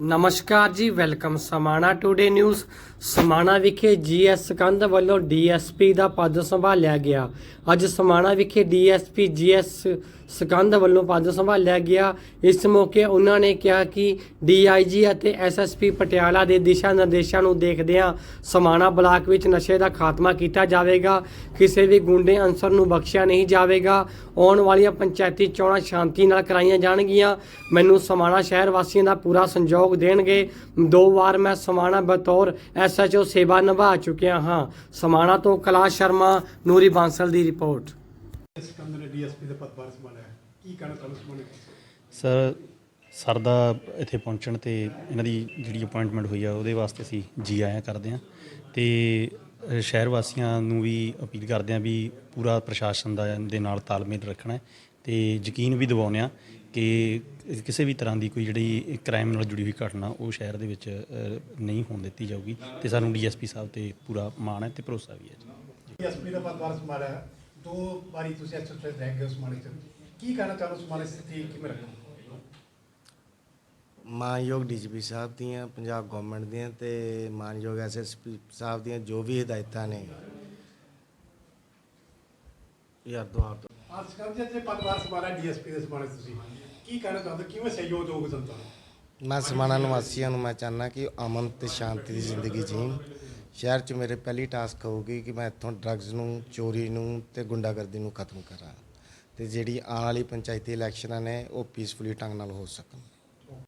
ਨਮਸਕਾਰ ਜੀ, welcome Samana today news. Samana ਵਿਖੇ ਜੀਐਸ ਸਕੰਦ ਵੱਲੋਂ ਡੀਐਸਪੀ ਦਾ ਪਦ ਸੰਭਾਲਿਆ ਗਿਆ। ਅੱਜ ਸਮਾਣਾ ਵਿਖੇ ਡੀਐਸਪੀ ਜੀਐਸ ਸਕੰਦ ਵੱਲੋਂ ਪਦ ਸੰਭਾਲਿਆ ਗਿਆ। ਇਸ ਮੌਕੇ ਉਹਨਾਂ ਨੇ ਕਿਹਾ ਕਿ ਡੀਆਈਜੀ ਅਤੇ ਐਸਐਸਪੀ ਪਟਿਆਲਾ ਦੇ ਦਿਸ਼ਾ ਨਿਰਦੇਸ਼ਾਂ ਨੂੰ ਦੇਖਦਿਆਂ ਸਮਾਣਾ ਬਲਾਕ ਵਿੱਚ ਨਸ਼ੇ ਦਾ ਖਾਤਮਾ ਕੀਤਾ ਜਾਵੇਗਾ। ਕਿਸੇ ਵੀ ਗੁੰਡੇ ਅਨਸਰ ਨੂੰ ਬਖਸ਼ਿਆ ਨਹੀਂ ਜਾਵੇਗਾ। ਆਉਣ ਵਾਲੀਆਂ ਪੰਚਾਇਤੀ ਚੋਣਾਂ ਸ਼ਾਂਤੀ ਨਾਲ ਕਰਾਈਆਂ ਜਾਣਗੀਆਂ। ਮੈਨੂੰ ਸਮਾਣਾ ਸ਼ਹਿਰ ਵਾਸੀਆਂ ਦਾ ਪੂਰਾ ਸੰਯੋਗ ਦੇਣਗੇ। ਦੋ ਵਾਰ ਮੈਂ ਸਮਾਣਾ ਬਤੌਰ ਐਸਐਚਓ ਸੇਵਾ ਨਿਭਾ ਚੁੱਕਿਆ ਹਾਂ। ਸਮਾਣਾ ਤੋਂ ਕੈਲਾਸ਼ ਸ਼ਰਮਾ ਨੂਰੀ ਬਾਂਸਲ ਦੀ ਰਿਪੋਰਟ। ਸਿਕੰਦਰ ਨੇ ਡੀਐਸਪੀ ਦੇ ਪਦਭਾਰ ਸੰਭਾਲਿਆ। ਹੈ। ਕੀ ਕਹਿਣਾ ਤੁਹਾਨੂੰ ਸੰਬੰਧਿਤ ਸਰ ਸਰ ਦਾ ਇੱਥੇ ਪਹੁੰਚਣ ਤੇ ਇਹਨਾਂ ਦੀ ਜਿਹੜੀ ਅਪਾਇੰਟਮੈਂਟ ਹੋਈ ਆ ਉਹਦੇ ਵਾਸਤੇ ਅਸੀਂ ਜੀ ਆਇਆਂ ਕਰਦੇ ਹਾਂ। ਤੇ ਸ਼ਹਿਰ ਵਾਸੀਆਂ ਨੂੰ ਵੀ ਅਪੀਲ ਕਰਦੇ ਹਾਂ ਵੀ ਪੂਰਾ ਪ੍ਰਸ਼ਾਸਨ ਦਾ ਦੇ ਨਾਲ ਤਾਲਮੇਲ ਰੱਖਣਾ ਹੈ। ਤੇ ਯਕੀਨ ਵੀ ਦਿਵਾਉਂਦੇ ਹਾਂ ਕਿ ਕਿਸੇ ਵੀ ਤਰ੍ਹਾਂ ਦੀ ਕੋਈ ਜਿਹੜੀ ਕ੍ਰਾਈਮ ਨਾਲ ਜੁੜੀ ਹੋਈ ਘਟਨਾ ਉਹ ਸ਼ਹਿਰ ਦੇ ਵਿੱਚ ਅ, ਨਹੀਂ ਹੋਣ ਦਿੱਤੀ ਜਾਊਗੀ ਤੇ ਸਾਨੂੰ ਡੀਐਸਪੀ ਸਾਹਿਬ ਤੇ ਪੂਰਾ ਮਾਣ ਹੈ ਤੇ ਭਰੋਸਾ ਵੀ ਹੈ ਜੀ। ਡੀਐਸਪੀ ਦਾ ਸੰਭਾਲਿਆ ਹੈ। ਦੋ ਵਾਰੀ ਤੁਸੀਂ ਐਸਐਸਪੀ ਰਹਿ ਗਏ ਉਸਮਾਨੇ ਚ। ਕੀ ਕਹਿਣਾ ਚਾਹੁੰਦੇ ਹੋ ਉਸਮਾਨੇ ਸਥਿਤੀ ਕਿਵੇਂ ਰੱਖਣਾ ਮਾਨਯੋਗ ਡੀਜੀਪੀ ਸਾਹਿਬ ਦੀਆਂ ਪੰਜਾਬ ਗਵਰਨਮੈਂਟ ਦੀਆਂ ਤੇ ਮਾਨਯੋਗ ਐਸਐਸਪੀ ਸਾਹਿਬ ਦੀਆਂ ਜੋ ਵੀ ਹਦਾਇਤਾਂ ਨੇ। ਯਾਰ ਦੁਆ ਅੱਜ ਸਿਕੰਦਰ ਜੀ ਅੱਜ ਪਦਭਾਰ ਡੀਐਸਪੀ ਦੇ ਸੰਭਾਲੇ ਤੁਸੀਂ। ਕੀ ਕਹਿਣਾ ਚਾਹੁੰਦੇ? ਹੋ? ਕਿਵੇਂ ਸਹਿਯੋਗ ਦੋਗੇ ਜਨਤਾ ਨੂੰ? ਮੈਂ ਸਮਾਣਾ ਨਿਵਾਸੀਆਂ ਨੂੰ ਮੈਂ ਚਾਹੁੰਦਾ ਕਿ ਉਹ ਅਮਨ ਤੇ ਸ਼ਾਂਤੀ ਦੀ ਜ਼ਿੰਦਗੀ ਜੀਣ। ਸ਼ਹਿਰ 'ਚ ਮੇਰੇ ਪਹਿਲੀ ਟਾਸਕ ਹੋਊਗੀ ਕਿ ਮੈਂ ਇੱਥੋਂ ਡਰੱਗਸ ਨੂੰ, ਚੋਰੀ ਨੂੰ ਤੇ ਗੁੰਡਾਗਰਦੀ ਨੂੰ ਖਤਮ ਕਰਾਂ ਤੇ ਜਿਹੜੀ ਆਉਣ ਵਾਲੀ ਪੰਚਾਇਤੀ ਇਲੈਕਸ਼ਨਾਂ ਨੇ ਉਹ ਪੀਸਫੁਲੀ ਢੰਗ ਨਾਲ ਹੋ ਸਕਣ।